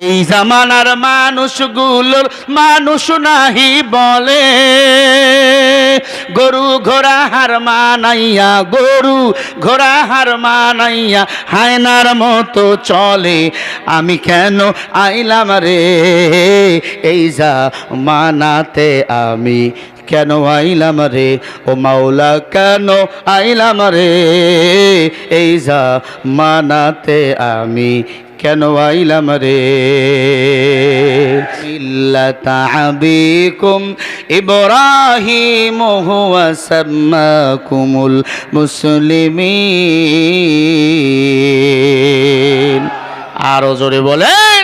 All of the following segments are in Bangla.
এই জামানার মানুষগুলোর মানুষ নাহি বলে। গরু ঘোড়া হার মানাইয়া, গরু ঘোড়া হার মানাইয়া হায়নার মতো চলে। আমি কেন আইলাম রে? এই যা মানাতে আমি কেন আইলাম রে? ও মাওলা, কেন আইলাম রে? এই যা মানাতে আমি কেন আইলাম রে? মিল্লাতা আবিকুম ইব্রাহিম হুয়া সাম্মাকুমুল আরও জোরে বলেন।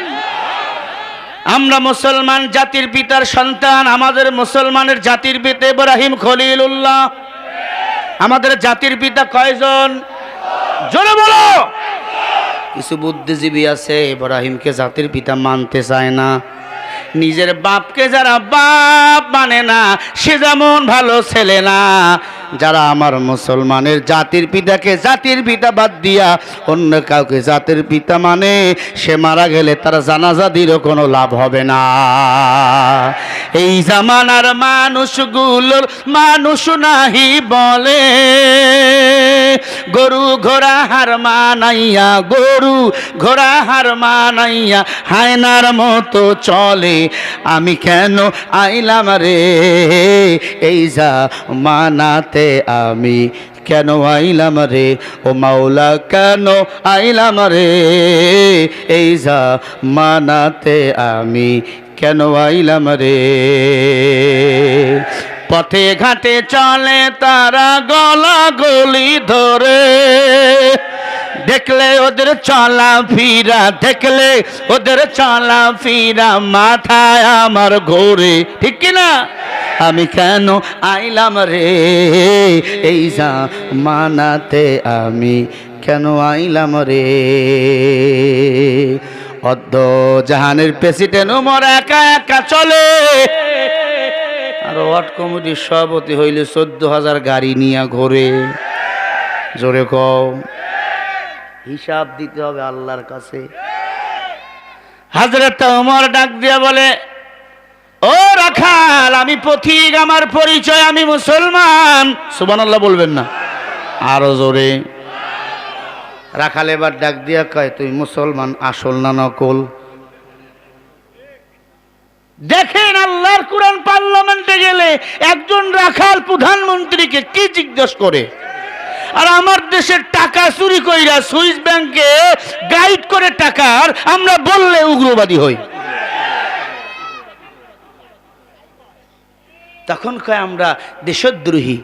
আমরা মুসলমান জাতির পিতার সন্তান, আমাদের মুসলমানের জাতির পিতা ইব্রাহিম খলিলুল্লাহ। আমাদের জাতির পিতা কয়জন? জোরে বলো। কিছু বুদ্ধিজীবী আছে, ইব্রাহিমকে জাতির পিতা মানতে চায় না। নিজের বাপকে যারা বাপ মানে না, সে যেমন ভালো ছেলে না যারা আমার মুসলমানের জাতির পিতাকে জাতির পিতা বাদ দিয়া অন্য কাউকে জাতির পিতা মানে সে মারা গেলে তার জানাজা দিলেও কোনো লাভ হবে না। এই জামানার মানুষগুলোর মানুষ নাহি বলে, গরু ঘোড়া হার মানাইয়া, গরু ঘোড়া হার মানাইয়া হায়নার মতো চলে। আমি কেন আইলাম রে? এই যা মানাতে আমি কেন আইলাম রে? ও মাওলা, কেন আইলাম রে? এই যা মানাতে আমি কেন আইলাম রে? পথে ঘাটে চলে তারা গলা গলি ধরে। দেখলে ওদের চলা ফিরা, দেখলে ওদের চলা ফিরা মাথায় আমার ঘোরে। ঠিক কিনা? আমি কেন আইলাম রে? এই যা মানাতে আমি কেন আইলাম রে? অদ্য জাহানের প্রেসিডেন্ট উমর একা একা চলে। আর ওয়ার্ড কমিটির সভাপতি হইলে চোদ্দ হাজার গাড়ি নিয়ে ঘোরে। জোরে কম হিসাব দিতে হবে আল্লাহর কাছে। হাজরত উমর ডাক দিয়ে বলে ও রাখাল আমি পথিক, আমার পরিচয়, আমি মুসলমান। সুবান আল্লাহ বলবেন না। আরও জোরে। রাখাল এবার ডাক দিয়া কয়, তুই মুসলমান, আসল না নকল? দেখেন আল্লাহর কোরআন পার্লামেন্টে গেলে একজন রাখাল প্রধানমন্ত্রীকে কি জিজ্ঞেস করে? আর আমার দেশের টাকা চুরি কইরা সুইস ব্যাংকে গাইড করে টাকার আমরা বললে উগ্রবাদী হই। তখন কয় আমরা দেশদ্রোহী।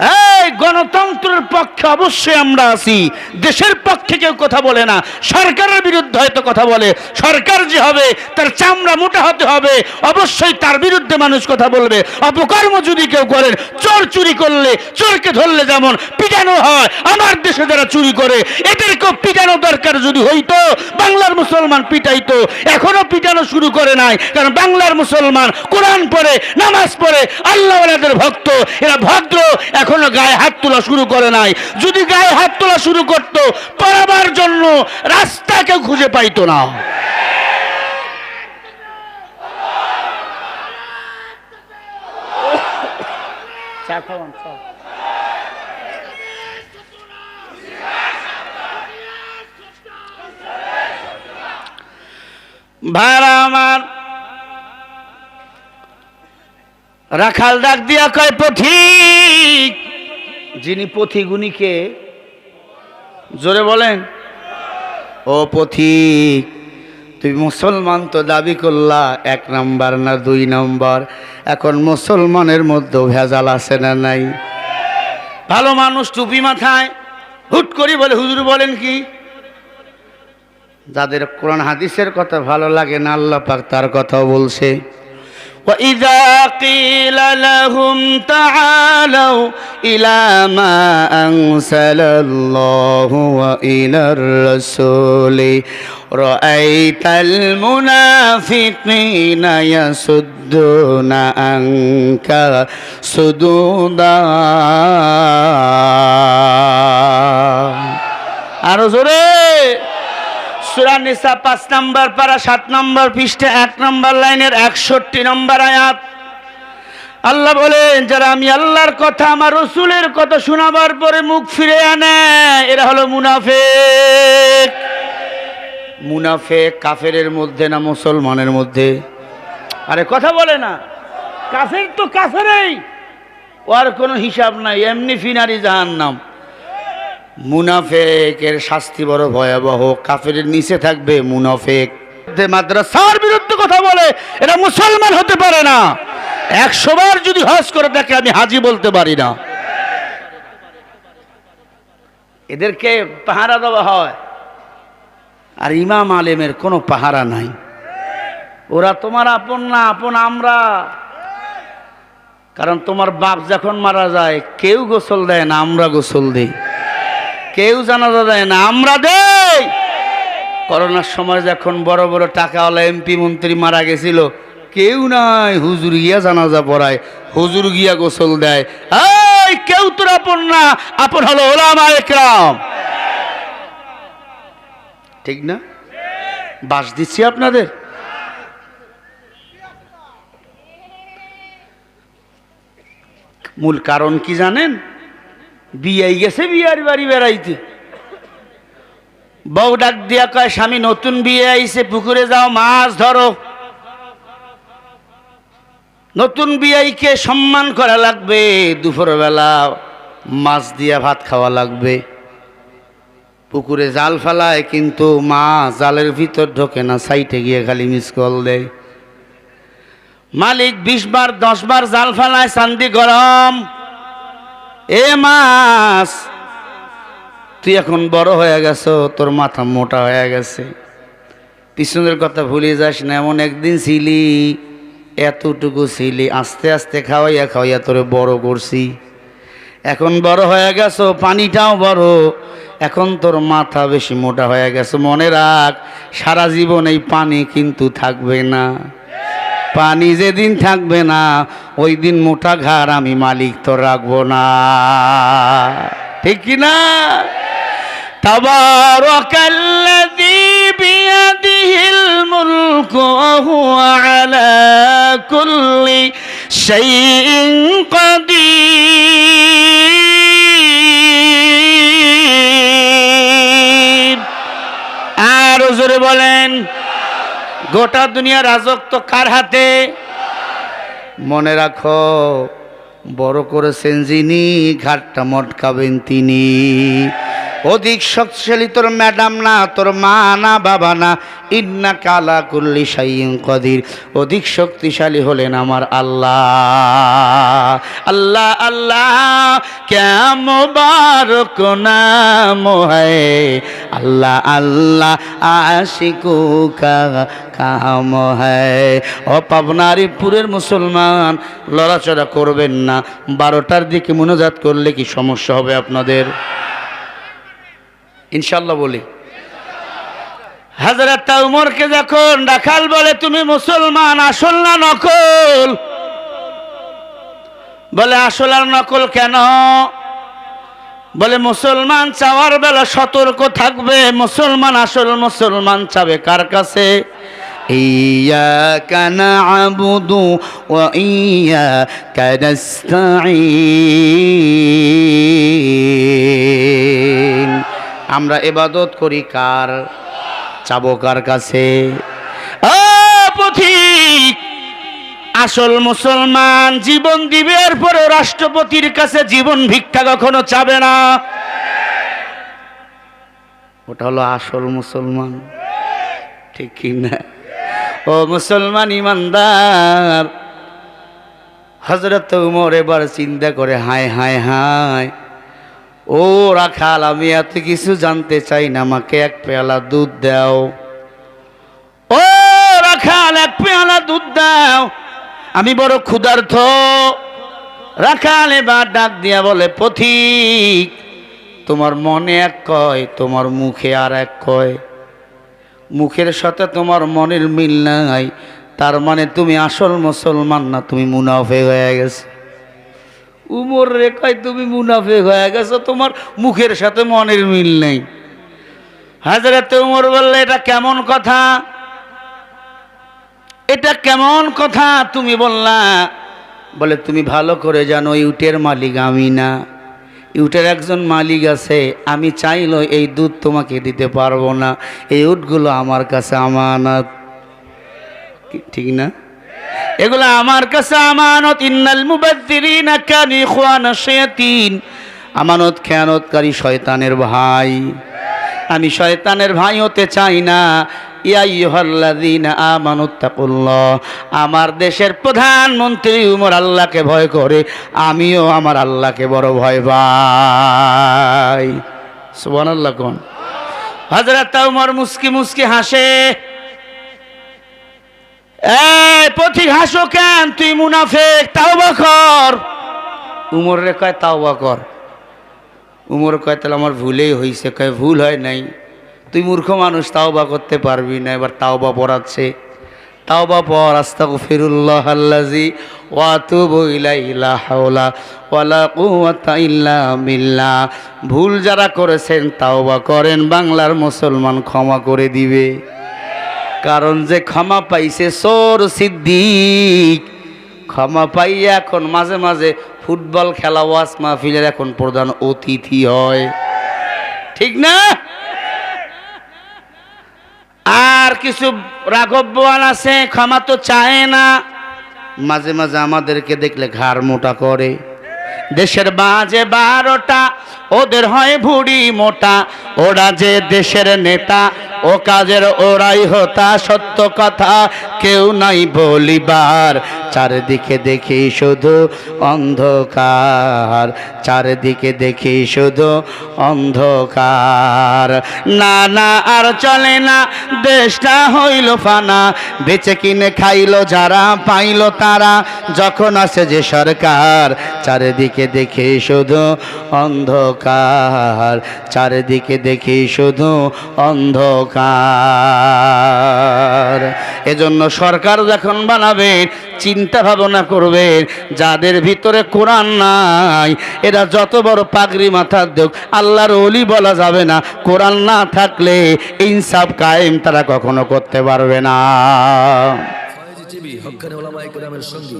এই গণতন্ত্রের পক্ষে অবশ্যই আমরা আছি। দেশের পক্ষে কেউ কথা বলে না। সরকারের বিরুদ্ধে হয়তো কথা বলে। সরকার যে হবে, তার চামড়া মোটা হতে হবে। অবশ্যই তার বিরুদ্ধে মানুষ কথা বলবে। অপকর্ম যদি কেউ করেন, চোর চুরি করলে, চোরকে ধরলে যেমন পিটানো হয়, আমার দেশে যারা চুরি করে, এদেরকেও পিটানো দরকার যদি হইতো, বাংলার মুসলমান পিটাইতো। এখনও পিটানো শুরু করে নাই, কারণ বাংলার মুসলমান কোরআন পড়ে, নামাজ পড়ে, আল্লাহওয়ালাদের ভক্ত। এরা ভদ্র, এখনও গায়ে হাত তোলা শুরু করে নাই। যদি গায়ে হাত তোলা শুরু করত, পড়াবার জন্য রাস্তা কেউ খুঁজে পাইতো না। ভাড়া আমার রাখাল ডাক দিয়া কয়, পথিক। যিনি পথিগুনিকে জোরে বলেন, ও পথিক, তুই মুসলমান তো দাবি করলা, এক নাম্বার না দুই নাম্বার? এখন মুসলমানের মধ্যেও ভেজাল আছে না নাই? ভালো মানুষ টুপি মাথায় হুট করি বলে, হুজুর বলেন কি? যাদের কোরআন হাদিসের কথা ভালো লাগে না, আল্লাহ পাক তার কথাও বলছে। وإذا قيل لهم تعالوا إلى ما أنزل الله وإلى الرسول رأيت المنافقين يصدون عنك صدودا আরো জোরে সুরা নিসা পাঁচ নম্বর পারা, সাত নম্বর পৃষ্ঠে, এক নম্বর লাইনের একষট্টি নম্বর আয়াত। আল্লাহ বলেন, যারা আমি আল্লাহর কথা, আমার রসুলের কথা শোনাবার পরে মুখ ফিরে আনে, এরা হলো মুনাফেক। মুনাফেক কাফেরের মধ্যে না মুসলমানের মধ্যে? আরে কথা বলে না। কাফের তো কাফেরই। ওর কোনো হিসাব নাই, এমনি ফিনারি জাহান নাম মুনাফেকের শাস্তি বড় ভয়াবহ। কাফের নিচে থাকবে মুনাফেক। মাদ্রাসার বিরুদ্ধে কথা বলে, এরা মুসলমান হতে পারে না। একশো বার যদি হজ করে দেখে, আমি হাজি বলতে পারি না। এদেরকে পাহারা দেওয়া হয়। আর ইমাম আলেমের কোনো পাহারা নাই। ওরা তোমার আপন না, আপন আমরা। কারণ তোমার বাপ যখন মারা যায়, কেউ গোসল দেয় না, আমরা গোসল দিই। কেউ জানাজা দেয় না, আমরা দেই। করোনার সময় যখন বড় বড় টাকাওয়ালা এমপি মন্ত্রী মারা গেছিল, কেউ নাই, হুজুর গিয়া জানাজা পড়ায়, হুজুর গিয়া গোসল দেয়। এই, কেউ তোর আপন না, আপন হলো ওলামা একরাম। ঠিক না? বাস দিচ্ছি আপনাদের। মূল কারণ কি জানেন? বিয়াই গেছে, বিয়ার বাড়ি বেড়াইতে। বউ ডাক দিয়া কয়, স্বামী, নতুন বিয়ে আইছে, পুকুরে যাও, মাছ ধরো। নতুন বিয়াইকে সম্মান করা লাগবে, দুপুরবেলা মাছ দিয়া ভাত খাওয়া লাগবে। পুকুরে জাল ফেলায়, কিন্তু মা জালের ভিতর ঢোকে না, সাইটে গিয়ে খালি মিস কল দেয়। মালিক বিশ বার, দশ বার জাল ফেলায়, চান্দি গরম। এ মাছ, তুই এখন বড় হয়ে গেছো, তোর মাথা মোটা হয়ে গেছে। পিছনের কথা ভুলে যাস না, এমন একদিন ছিলি, এতটুকু ছিলি, আস্তে আস্তে খাওয়াইয়া খাওয়াইয়া তোরে বড় করছি। এখন বড় হয়ে গেছো, পানিটাও বড়, এখন তোর মাথা বেশি মোটা হয়ে গেছে। মনে রাখ, সারা জীবন এই পানি কিন্তু থাকবে না। পানি যেদিন থাকবে না ওই দিন মোটা ঘাড় আমি মালিক তো রাখবো না ঠিক কি না تبارك الذي بيده الملك وهو على كل شيء قدير আর জোরে বলেন গোটা দুনিয়ার রাজত্ব কার হাতে? মনে রাখো, বড় করেছেন যিনি, ঘাটটা মটকাবেন তিনি। অধিক শক্তিশালী তোর ম্যাডাম না, তোর মা না, বাবা না ইন্না কালা কুল্লি সাইন কদির। অধিক শক্তিশালী হলেন আমার আল্লাহ। আল্লাহ আল্লাহ কেম বারক নাম হয়। আল্লাহ আল্লাহ আশিকু কাম হয় ও পাবনারিপুরের মুসলমান, লড়াচড়া করবেন না। বারোটার দিকে মনোজাত করলে কি সমস্যা হবে আপনাদের? ইনশাল্লাহ বলি। হাজরত উমরকে যখন রাখাল বলে, তুমি মুসলমান, আসল না নকল? বলে, আসল আর নকল কেন? বলে মুসলমান চাওয়ার বেলা সতর্ক থাকবে মুসলমান আসল মুসলমান চাবে কার কাছে إياك نعبد وإياك نستعين আমরা এবাদত করি কার চাবো কার কাছে ও পথিক আসল মুসলমান জীবন দিবে এরপরে রাষ্ট্রপতির কাছে জীবন ভিক্ষা কখনো চাবে না। ওটা হলো আসল মুসলমান। ঠিক না? ও মুসলমান ইমানদার। হজরত উমর এবার চিন্তা করে, হায় হায় হায়। ও রাখাল, আমি এত কিছু জানতে চাই না, আমাকে এক পেয়ালা দুধ দাও। ও রাখাল, এক পেয়ালা দুধ দাও। আমি বড় ক্ষুধার্থ রাখাল এবার ডাক দিয়া বলে, পথিক, তোমার মনে এক কয়, তোমার মুখে আর এক কয়। মুখের সাথে তোমার মনের মিল নাই, তার মানে তুমি আসল মুসলমান না, তুমি মুনাফে হয়ে গেছে। উমর রে কয়, তুমি মুনাফে হয়ে গেছো, তোমার মুখের সাথে মনের মিল নেই। হাজরত উমর বললে, এটা কেমন কথা? এটা কেমন কথা তুমি বললা? বলে তুমি ভালো করে জানো ইউটের মালিক আমি না। ইউটের একজন মালিক আছে আমি চাইলো এই দুধ তোমাকে দিতে পারব না। এই উটগুলো আমার কাছে আমানত। ঠিক না? এগুলো আমার কাছে আমানত। ইন্নাল মুবাদ্দিরিনা কান ইখওয়ানা শায়াতিন। আমানত খেয়ানতকারী শয়তানের ভাই। আমি শয়তানের ভাই হতে চাই না। আমার দেশের প্রধানমন্ত্রী উমর আল্লাহকে ভয় করে, আমিও আমার আল্লাহকে বড় ভয় পাই। সুবহানাল্লাহ কোন? হযরত উমর মুস্কি মুস্কি হাসে। হাসো কেন? তুই মুনাফেক কর। কর। উমর কয় আমার ভুলেই হয়েছে কয় ভুল হয় নাই। তুই মূর্খ মানুষ, তাওবা করতে পারবি না। এবার তাওবা পড়াচ্ছে। তাওবা পর আস্তাগফিরুল্লাহ আল্লাজি ওয়া আতুবু ইলাইহি লা হাওলা ওয়ালা কুওয়াতা ইল্লা বিল্লাহ। ভুল যারা করেছেন, তাওবা করেন। বাংলার মুসলমান ক্ষমা করে দিবে। কারণ যে ক্ষমা পাইছে, সোর সিদ্দিক। ক্ষমা পাইয়া এখন মাঝে মাঝে ফুটবল খেলা ওয়াস মাহফিলের এখন প্রধান অতিথি হয়। ঠিক না আর কিছু রাঘববান আছে, ক্ষমা তো চায় না। মাঝে মাঝে আমাদেরকে দেখলে ঘাড় মোটা করে। দেশের বাজে বারোটা, ওদের হয় ভুড়ি মোটা। ওরা যে দেশের নেতা, ও কাজের ওরাই হতা সত্য কথা। কেউ নাই বলিবার চারিদিকে দেখি শুধু অন্ধকার, চারিদিকে দেখি শুধু অন্ধকার। না না, আর চলে না, দেশটা হইল ফানা। বেচে কিনে খাইলো যারা, পাইলো তারা। যখন আসে যে সরকার, চারিদিকে দেখি শুধু অন্ধকার, চারিদিকে দেখি শুধু অন্ধকার। এজন্য সরকার যখন বানাবেন চিন্তা ভাবনা করবেন যাদের ভিতরে কোরআন নাই এরা যত বড় পাগড়ি মাথার দেখ আল্লাহর অলি বলা যাবে না কোরআন না থাকলে ইনসাফ কায়েম তারা কখনো করতে পারবে না ফয়েজি টিভি হক্কানি ওলামা একরামের সঙ্গী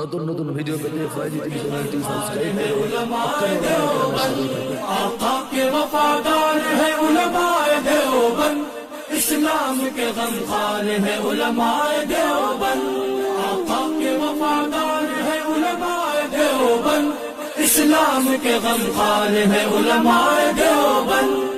নতুন নতুন ভিডিও পেতে ফয়েজি টিভি চ্যানেলটি সাবস্ক্রাইব করুন হক্কানি ওলামা একরামের সঙ্গী থাকুন आका के वफादार है उलमाए देवबंद इस्लाम के गमखार है उलमाए देवबंद اسلام کے غمخوار ہے علماء دیوبند۔